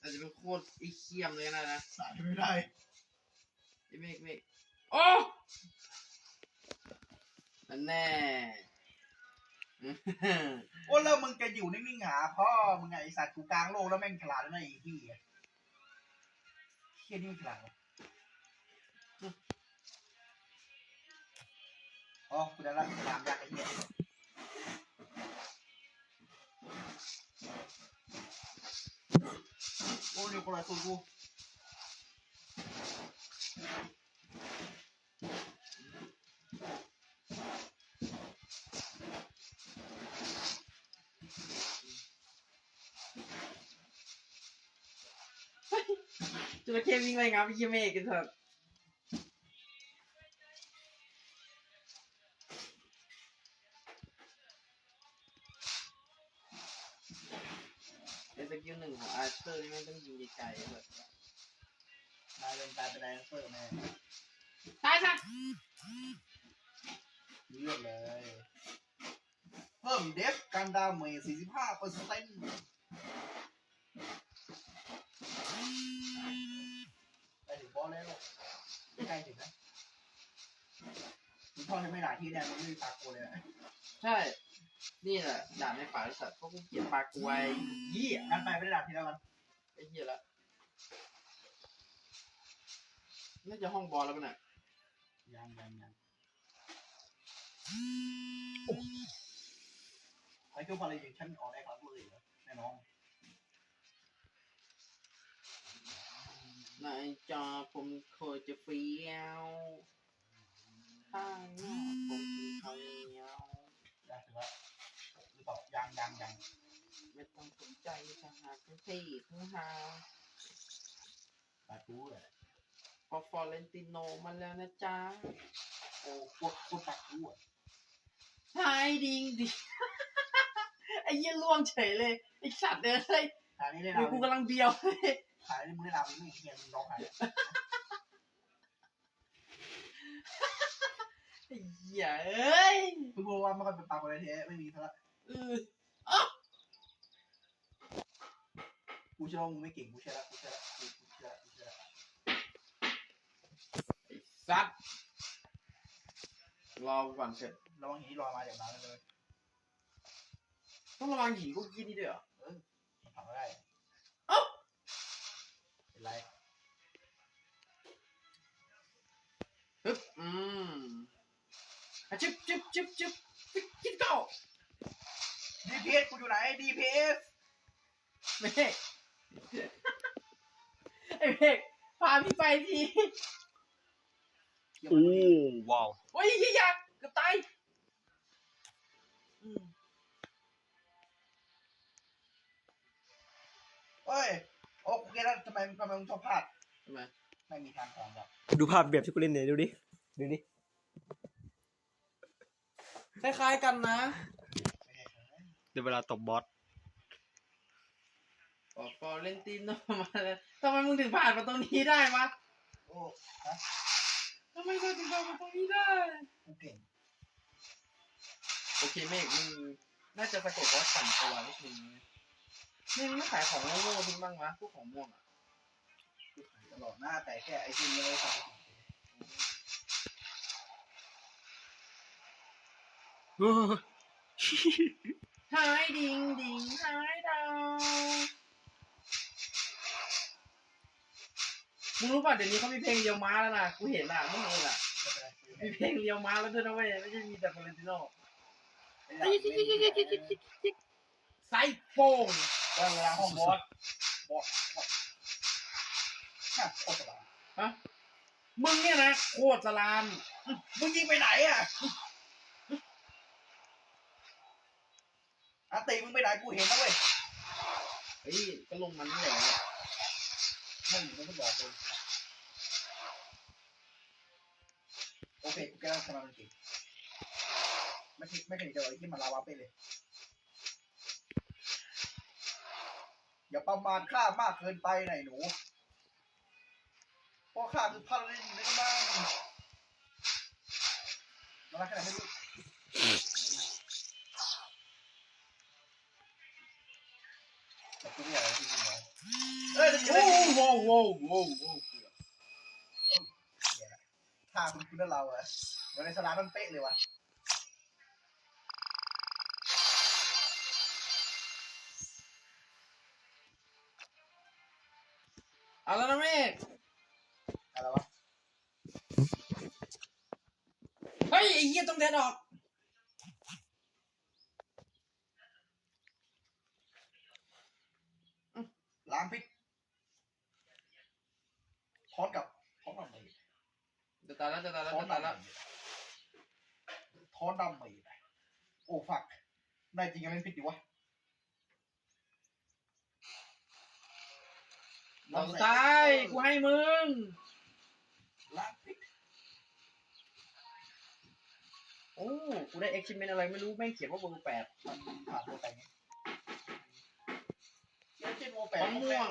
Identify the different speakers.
Speaker 1: อาจจะเป็นโคตรไอ้เคียมเลยก็ได้นะ
Speaker 2: สายไม่ได้
Speaker 1: ไอ้เมฆเมฆโอ้นั่นแน่
Speaker 2: โอ้แล้วมึงจะอยู่นิ่งๆหาพ่อมึงไงไอสัตว์กูกลางโลกแล้วแม่งฉลาดแล้วนะไอ้ที่เฮียนี่มันฉลาดวะอ๋อกูได้รับฉลาดยากไอ้เหี้ย โอ้เดี๋ยวคนละตัวกู
Speaker 1: จระเข้วิ่งไปงับไอ้เคียเมฆกันเถอะ สกิลหนึ่งของอาร์เธอร์นี่มันต้องยิงไกลๆแบบ
Speaker 2: นายเป็นกลายเป็นไดโนเสาร์แน่
Speaker 1: ตายซะ
Speaker 2: เลือกเลย เพิ่มเดฟกันดาเมจ45เปอร์เซ็นต์ไปถึงบอสแล้วลูกใกล้ถึงนะมึงทอดให้ไม่หลายที่แน่มึงไม่มีปากกูเลยนะ
Speaker 1: ใช่ นี่แหละด่านในป่าไอ้สัตว์เพราะกูเกลียดปลากรวยเหี้ย
Speaker 2: งั้นไปไม่ได้หลายที่แล้วกัน
Speaker 1: ไอ้เหี้ยละน่าจะห้องบอลแล้วป่ะเนี่ย
Speaker 2: ยังยังยังไอ้เจ้าพารายิงฉันออกได้ครั้งเลยเหรอแน่นอน
Speaker 1: ในจอผมเคยจะเฟี้ยวข้างนอกผมกินข้าวเหนียว
Speaker 2: ได้ถือว่าหรือเปล่ายังยังยัง
Speaker 1: ไม่ต้องสนใจถ้าหากทั้งที่ทั้งหา
Speaker 2: ปากกูเลย
Speaker 1: พอฟอเรนติโนมาแล้วนะจ๊ะ
Speaker 2: โอ้พวกพวกปากกูอะ
Speaker 1: หายดิงดิไอ้เหี้ยล่วงเฉยเลยไอ้สัตว์เลย
Speaker 2: ขายนี่ได้
Speaker 1: มื
Speaker 2: เรา
Speaker 1: อกูกำลังเบียวเลย
Speaker 2: ขายนี่มึงได้เราไม่เฮียมึงร้องขาย
Speaker 1: ไอ้เหี้ยเอ้ย
Speaker 2: มึงบอกว่ามันก็เป็นปากอะไรแท้ไม่มีซะละ
Speaker 1: เออ
Speaker 2: กูเชื่อว่ามึงไม่เก่งกูเชื่อละกูเชื่อละกูกูเชื่อละกูเชื่อละ
Speaker 1: ไอ้สัตว์รอก่อนเสร็จ
Speaker 2: ระวังหีลอยมาจากน้ำเลย
Speaker 1: ต้องระวังหญิงพวกกี้นี่ด้วยเหรอ
Speaker 2: ทำไม่ได้
Speaker 1: เอ้า
Speaker 2: เป็นไร
Speaker 1: ปึ๊บอืมอะจึ๊บจึ๊บจึ๊บจึ๊บจึ๊บจิ๊บเก้า
Speaker 2: ดีพีเอสกูอยู่ไหนดีพีเอส
Speaker 1: เมฆ ไอ้เมฆพาพี่ไปที
Speaker 3: โอ้ว้าว
Speaker 1: โอ้ยยี่ยาเกือบตายอืม
Speaker 2: เฮ้ย โอ้กูเก็ตแล้วทำไมทำไมมึงชอบพลาด
Speaker 1: ทำไม
Speaker 2: ไม่มีทางของแบบ
Speaker 3: ดูภาพแบบที่กูเล่นเนี่ยดูดิ ดูดิ
Speaker 1: คล้ายๆกันนะ
Speaker 2: ไม่ใช่ครับ
Speaker 3: เดี๋ยวเวลาตบบอส
Speaker 1: ฟอฟอเรนติโนมาแล้วทำไมมึงถึงผ่านมาตรงนี้ได้วะ
Speaker 2: โอ้ฮะ
Speaker 1: ทำไมมึงถึงผ่านมาตรงนี้ได้
Speaker 2: กูเก่ง
Speaker 1: โอเคเมฆมึงน่าจะสะกดว่าสั่นตัวนิดนึงนะนี่มึงไม่ขายของโง่ๆทิ้งบ้างวะพวกของม่วงอะ
Speaker 2: กูขายตลอดหน้าแต่แค่ไอ้ที่นี้เลยสั่ง
Speaker 3: โอ้
Speaker 1: หายดิง มึงรู้ป่ะเดี๋ยวนี้เขามีเพลงเลียวม้าแล้วนะกูเห็นอะเมื่อคืนอะ
Speaker 2: ม่เป็นไร
Speaker 1: มีเพลงเลียวม้าแล้วด้วยนะเว้ยไม่ใช่มีแต่ฟลอเรนติโน่
Speaker 2: ไซ
Speaker 1: โฟน
Speaker 2: เวลาห้องบอสบอสฮะโคตรสบาย
Speaker 1: มึงเนี่ยนะโคตรสลาน
Speaker 2: มึงยิงไปไหนอะอาตีมึงไปไหนกูเห็นนะเว้ย
Speaker 1: เฮ้ยก็ลงมันนี่แหละ
Speaker 2: ไม่อยู่มึงก็บอกเลย เคกูแก้แล้วทำไมมันเก่งไม่เคยไม่เคยเจอไอ้ที่มาลาวาไปเลย อย่าประมาทข้ามากเกินไปหน่อยหนูเพราะข้าคือพาราดินในกำลังมาละขนาดไม่รู้แต่ไม่อยากให้ที่จริงเหรอเอฮ้ย
Speaker 1: โอ้โหโว้โว้วโว้วเกือบ
Speaker 2: ทางคุณคุณเราอะเหมือนในสนามมันเป๊ะเลยวะ
Speaker 1: เอาแล้วนะเมฆ
Speaker 2: อะไรวะ
Speaker 1: เฮ้ยไอ้เหี้ยต้องเดินออก
Speaker 2: ล้างพิษทอนกับทอนดำเมจ
Speaker 1: จะตาย แล้วจะตายแล้ว
Speaker 2: ทอน
Speaker 1: จะตาย
Speaker 2: ดำ
Speaker 1: แล้ว
Speaker 2: เมจทอนดำเมจโอ้ฝักได้จริงยังเล่นพิษดิวะ
Speaker 1: เราตายกูให้มึง
Speaker 2: ล้างพิษ
Speaker 1: โอ้กูได้ achievement อะไรไม่รู้แม่งเขียนว่าเบอร์แปด
Speaker 2: มันผ่านตัวแต่งไงเชี่ยเช่นโมแปด
Speaker 1: ฟอนต์ม่วง